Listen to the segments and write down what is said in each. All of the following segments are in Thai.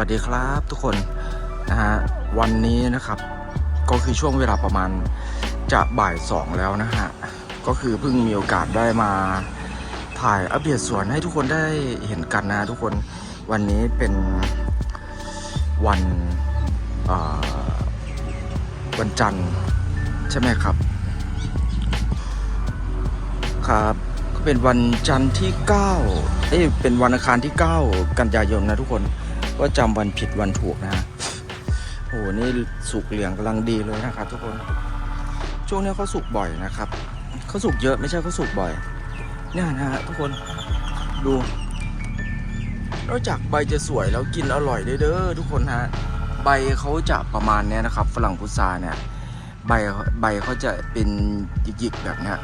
สวัสดีครับทุกคนนะฮะวันนี้นะครับก็คือช่วงเวลาประมาณจะบ่ายสองแล้วนะฮะก็คือเพิ่งมีโอกาสได้มาถ่ายอัปเดตสวนให้ทุกคนได้เห็นกันนะทุกคนวันนี้เป็นวันวันจันทร์ใช่ไหมครับครับก็เป็นวันจันทร์ที่ 9 เอ้ยเป็นวันอังคารที่ 9 กันยายนนะทุกคน ว่าจำวันผิดวันถูกนะฮะโอ้โหนี่สุกเหลืองกำลังดีเลยนะครับ ทุกคน ช่วงนี้เขาสุกบ่อยนะครับเขาสุกเยอะไม่ใช่เขาสุกบ่อยเนี่ยนะฮะทุกคนดูนอกจากใบจะสวยแล้วกินอร่อยด้วยเด้อทุกคนฮะใบเขาจะประมาณเนี้ยนะครับ ฝรั่งพุทราเนี่ยใบใบเขาจะเป็นหยิกๆแบบเนี้ย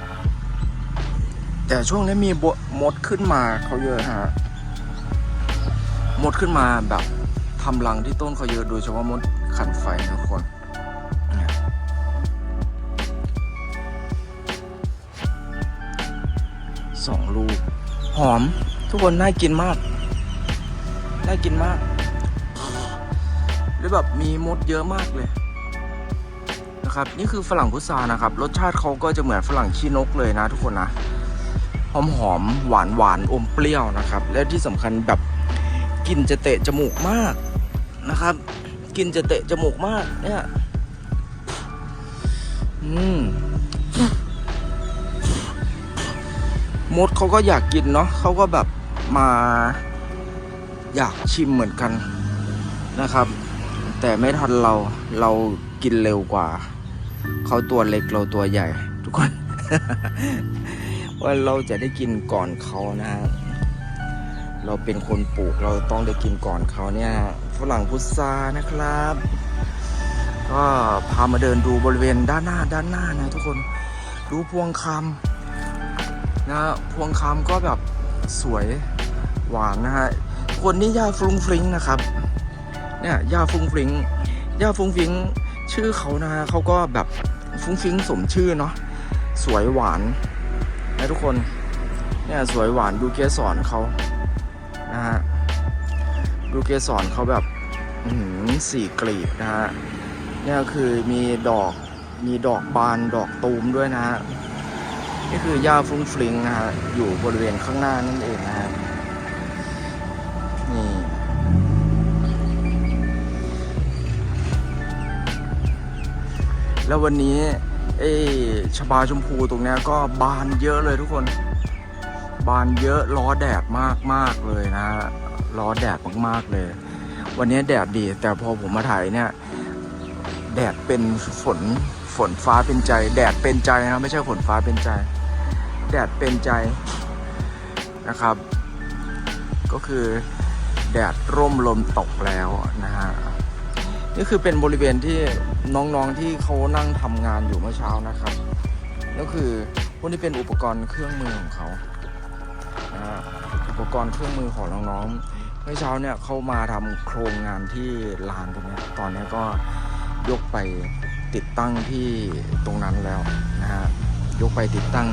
แต่ช่วงนี้มีบมดขึ้นมาเขาเยอะฮะ มดขึ้นมาแบบทำรังที่ต้นเขาเยอะโดยเฉพาะมดขันไฟนะทุกคนสองลูก หอม ทุกคนน่ากินมาก น่ากินมากแล้วแบบมีมดเยอะมากเลยนะครับ นี่คือฝรั่งพุทรานะครับ รสชาติเขาก็จะเหมือนฝรั่งขี้นกเลยนะ ทุกคนนะหอมหอมหวานหวานอมเปรี้ยวนะครับ และที่สำคัญแบบ กลิ่นจะเตะจมูกมากนะครับกลิ่นจะเตะจมูกมากเนี่ยอืมมดเขาก็อยากกินเนาะเขาก็แบบมาอยากชิมเหมือนกันนะครับ แต่ไม่ทันเราเรากินเร็วกว่า เขาตัวเล็กเราตัวใหญ่ ทุกคนว่าเราจะได้กินก่อนเขานะฮะ เราเป็นคนปลูกเราต้องได้กินก่อนเขาเนี่ยฝรั่งพุทรานะครับ ก็พามาเดินดูบริเวณด้านหน้าด้านหน้านะทุกคนดูพวงคำนะพวงคำก็แบบสวยหวานนะฮะคนนี้ย่าฟรุงฟริงนะครับเนี่ยย่าฟรุงฟริงย่าฟรุงฟริงชื่อเขานะฮะเขาก็แบบฟรุงฟริงสมชื่อเนาะสวยหวานนะทุกคนเนี่ยสวยหวานดูเกสรเขา เกสรเขาแบบสี่กลีบนะฮะนี่คือมีดอกมีดอกบานดอกตูมด้วยนะฮะนี่คือหญ้าฟุ้งฟริงนะฮะอยู่บริเวณข้างหน้านั่นเองนะฮะนี่แล้ววันนี้เอ้ชบาชมพูตรงนี้ก็บานเยอะเลยทุกคน บานเยอะล้อแดดมากมากๆเลยนะล้อแดดมากๆเลย วันนี้แดดดี แต่พอผมมาถ่ายเนี่ย แดดเป็นฝนฝนฟ้าเป็นใจ แดดเป็นใจนะไม่ใช่ฝนฟ้าเป็นใจ แดดเป็นใจนะครับ ก็คือแดดร่มลมตกแล้วนะฮะนี่คือเป็นบริเวณที่น้องๆที่เขานั่งทำงานอยู่เมื่อเช้านะครับก็คือพวกนี้เป็นอุปกรณ์เครื่องมือของเขา อุปกรณ์เครื่องมือของน้องๆเมื่อเช้าเนี่ยเขามาทำโครงงานที่ลานตรงนี้ตอนนี้ก็ยกไปติดตั้งที่ตรงนั้นแล้วนะฮะยกไปติดตั้ง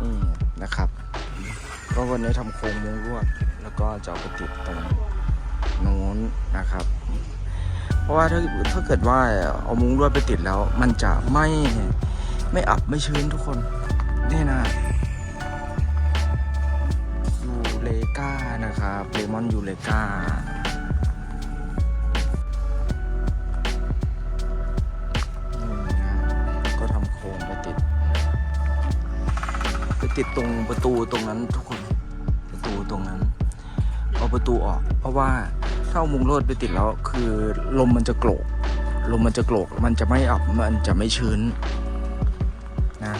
นี่นะครับ ก็วันนี้ทำโครงมุ้งลวด แล้วก็จะไปติดตรงโน้นนะครับ เพราะว่าถ้าถ้าเกิดว่าเอามุ้งลวดไปติดแล้ว มันจะไม่ไม่อับไม่ชื้นทุกคนนี่นะ ก้านะครับเลมอนยูเลก้าก็ทำโครงไปติด ไปติดตรงประตูตรงนั้นทุกคนประตูตรงนั้น เอาประตูออก เพราะว่าถ้าเอามุงโลดไปติดแล้ว คือลมมันจะโกรกลมมันจะโกรกมันจะไม่อับมันจะไม่ชื้นนะ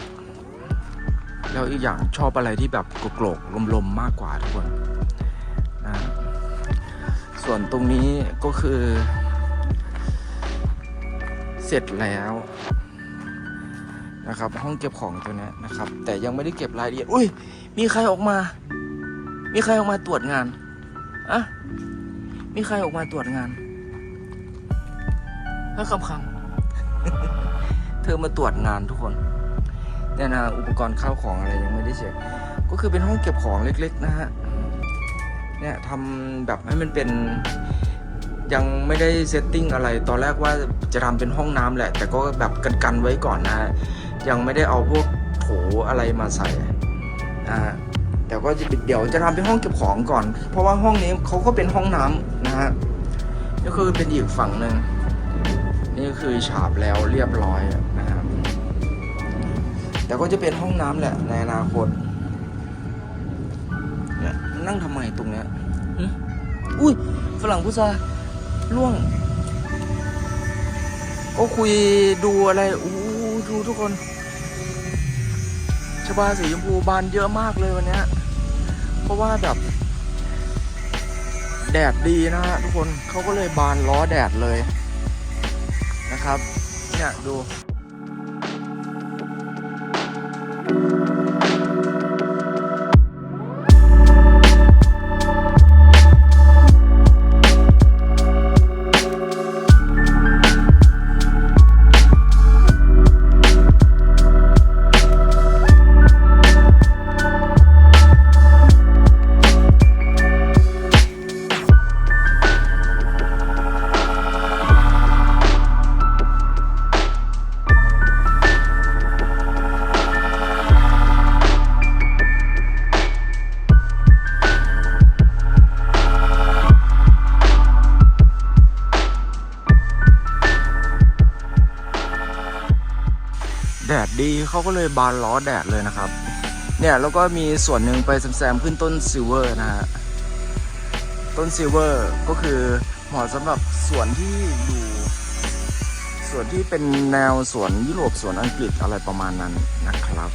แล้วอีกอย่างชอบอะไรที่แบบโกรกๆลมๆมากกว่าทุกคน ส่วนตรงนี้ก็คือ เสร็จแล้วนะครับ ห้องเก็บของตัวนี้นะครับ แต่ยังไม่ได้เก็บรายละเอียดอุ้ย มีใครออกมา มีใครออกมาตรวจงานอะมีใครออกมาตรวจงานถ้าคำคำเธอมาตรวจงานทุกคนเนี่ยนะอุปกรณ์ข้าวของอะไรยังไม่ได้เช็คก็คือเป็นห้องเก็บของเล็ก ๆ นะฮะ เนี่ยทำแบบให้มันเป็นยังไม่ได้เซตติ้งอะไร ตอนแรกว่าจะทำเป็นห้องน้ำแหละ แต่ก็แบบกันกันๆไว้ก่อนนะ ยังไม่ได้เอาพวกโถอะไรมาใส่นะฮะแต่ก็จะเดี๋ยวจะทำเป็นห้องเก็บของก่อน เพราะว่าห้องนี้เขาก็เป็นห้องน้ำนะฮะนี่คือเป็นอีกฝั่งหนึ่งนี่คือฉาบแล้วเรียบร้อยนะครับแต่ก็จะเป็นห้องน้ำแหละในอนาคต นี่ยนั่งทำไมตรงเนี้ยหึอุ้ยฝรั่งผู้ชายล่วง ก็คุยดูอะไรอู้ดูทุกคนชบาสีชมพูบานเยอะมากเลยวันเนี้ยเพราะว่าแบบแดดดีนะฮะทุกคนเขาก็เลยบานล้อแดดเลยนะครับ เนี่ยดู แดดดีเขาก็เลยบานล้อแดดเลยนะครับ เนี่ยแล้วก็มีส่วนหนึ่งไปแซมขึ้นต้นซิลเวอร์นะฮะต้นซิลเวอร์ก็คือเหมาะสำหรับสวนที่อยู่สวนที่เป็นแนวสวนยุโรปสวนอังกฤษอะไรประมาณนั้นนะครับ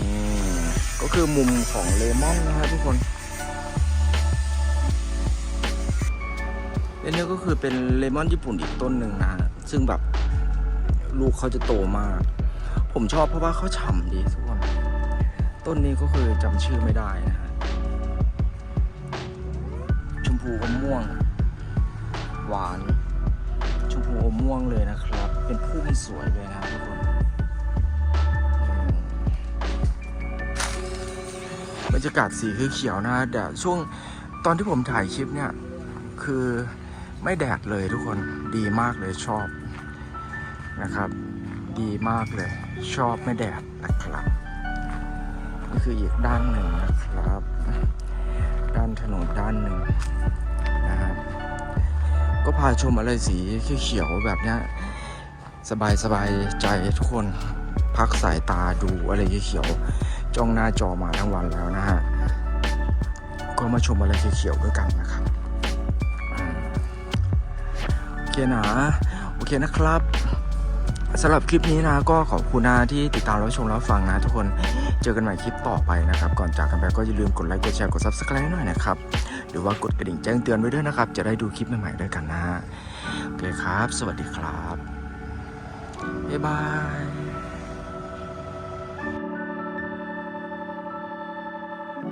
นี่ก็คือมุมของเลมอนนะฮะทุกคนและนี่ก็คือเป็นเลมอนญี่ปุ่นอีกต้นหนึ่งนะซึ่งแบบ ลูกเขาจะโตมาก ผมชอบเพราะว่าเขาฉ่ำดีทุกคนต้นนี้ก็คือจำชื่อไม่ได้นะฮะชมพูอมม่วง หวาน ชมพูอมม่วงเลยนะครับ เป็นพุ่มสวยเลยนะทุกคนบรรยากาศสีคือเขียวนะแดดช่วงตอนที่ผมถ่ายคลิปเนี่ย คือไม่แดดเลยทุกคนดีมากเลยชอบ นะครับ ดีมากเลย ชอบไม่แดดนะครับนี่คืออีกด้านหนึ่งนะครับ ด้านถนนด้านหนึ่งนะครับก็พาชมอะไรสีเขียวๆแบบนี้สบายสบายใจทุกคนพักสายตาดูอะไรเขียวๆจ้องหน้าจอมาทั้งวันแล้วนะฮะก็มาชมอะไรเขียวๆด้วยกันนะครับโอเคนะโอเคนะครับ สำหรับคลิปนี้นะก็ขอบคุณนะที่ติดตามรับชมรับฟังนะทุกคนเจอกันใหม่คลิปต่อไปนะครับ ก่อนจากกันไปก็อย่าลืมกดไลค์กดแชร์กด subscribe หน่อยนะครับ หรือว่ากดกระดิ่งแจ้งเตือนไว้ด้วยนะครับ จะได้ดูคลิปใหม่ๆด้วยกันนะโอเคครับ สวัสดีครับบ๊ายบาย